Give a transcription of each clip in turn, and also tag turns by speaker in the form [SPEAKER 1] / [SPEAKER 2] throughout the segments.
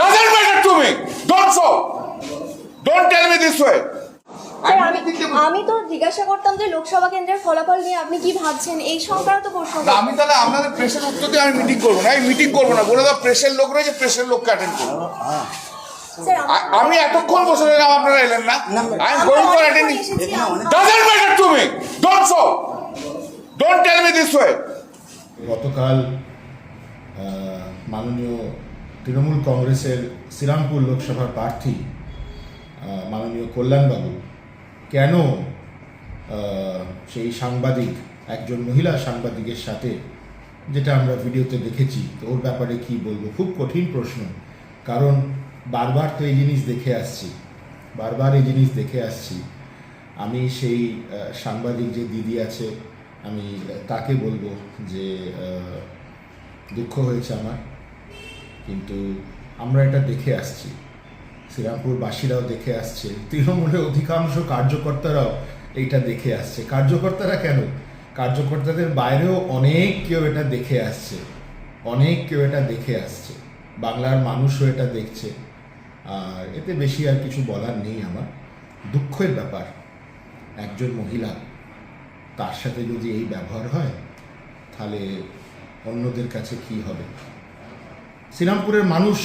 [SPEAKER 1] doesn't matter to me. Don't so don't tell me this way.
[SPEAKER 2] আমি- আমি তো জিজ্ঞাসা করতাম যে লোকসভা কেন্দ্রের ফলাফল নিয়ে আপনি কি ভাবছেন? এই সংক্রান্ত প্রশ্ন
[SPEAKER 1] আমি তাহলে আপনাদের প্রেসের উত্তর দিয়ে আমি মিটিং করব না। এই মিটিং করব না। বলে দাও প্রেসের লোক রয়েছে প্রেসের লোককে অ্যাটেন্ড করব। আমি এতক্ষণ বসে রইলাম আপনারা এলেন না।
[SPEAKER 3] না,
[SPEAKER 1] I am going for attending doesn't matter to me. Don't so don't tell me this way.
[SPEAKER 4] গতকাল মাননীয় তৃণমূল কংগ্রেসের শ্রীরামপুর লোকসভার প্রার্থী মাননীয় কল্যাণবাবু, কেন সেই সাংবাদিক, একজন মহিলা সাংবাদিকের সাথে, যেটা আমরা ভিডিওতে দেখেছি, তো ওর ব্যাপারে কি বলব? খুব কঠিন প্রশ্ন। কারণ বারবার তো এই জিনিস দেখে আসছি, বারবার এই জিনিস দেখে আসছি। আমি সেই সাংবাদিক যে দিদি আছে, আমি তাকে বলব যে দুঃখ হয়েছে আমার। কিন্তু আমরা এটা দেখে আসছি। শ্রীরামপুরবাসীরাও দেখে আসছে। তৃণমূলের অধিকাংশ কার্যকর্তারাও এইটা দেখে আসছে। কার্যকর্তারা কেন? কার্যকর্তাদের বাইরেও অনেক কেউ এটা দেখে আসছে। অনেক কেউ এটা দেখে আসছে। বাংলার মানুষও এটা দেখছে। আর এতে বেশি আর কিছু বলার নেই আমার। দুঃখের ব্যাপার। একজন মহিলা তার সাথে যদি এই ব্যবহার হয়, তাহলে অন্যদের কাছে কি হবে? শ্রীরামপুরের মানুষ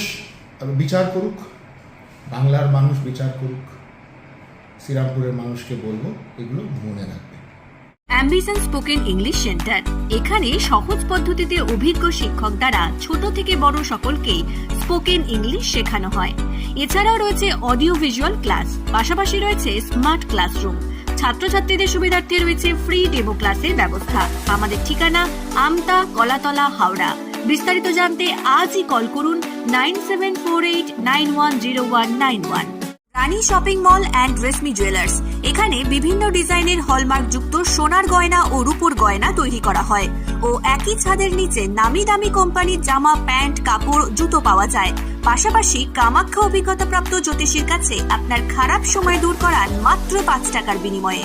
[SPEAKER 4] বিচার করুক, বাংলার মানুষ বিচার করুক, শ্রীরামপুরের মানুষকে বলব, এগুলো মনে রাখবে।
[SPEAKER 5] অ্যাম্বিশন স্পোকেন ইংলিশ সেন্টার এখানে সহজ পদ্ধতিতে অভিজ্ঞ শিক্ষক দ্বারা ছোট থেকে বড় সকলকে স্পোকেন ইংলিশ শেখানো হয়। এছাড়াও রয়েছে অডিও ভিজুয়াল ক্লাস পাশাপাশি রয়েছে স্মার্ট ক্লাসরুম ছাত্রছাত্রীদের সুবিধার্থে রয়েছে ফ্রি ডেমো ক্লাসের ব্যবস্থা। আমাদের ঠিকানা আমতা কলাতলা হাওড়া। বিস্তারিত জানতে আজই কল করুন nine seven four eight nine one zero one nine one Rani shopping mall and Reshmi jewellers. এখানে বিভিন্ন ডিজাইনের হলমার্ক যুক্ত সোনার গয়না ও রূপোর গয়না তৈরি করা হয়। ও একই ছাদের নিচে নামি দামি কোম্পানির জামা, প্যান্ট, কাপড়, জুতো পাওয়া যায়। পাশাপাশি কামাখ্যা অভিজ্ঞতাপ্রাপ্ত জ্যোতিষীর কাছে আপনার খারাপ সময় দূর করার মাত্র পাঁচ টাকার বিনিময়ে।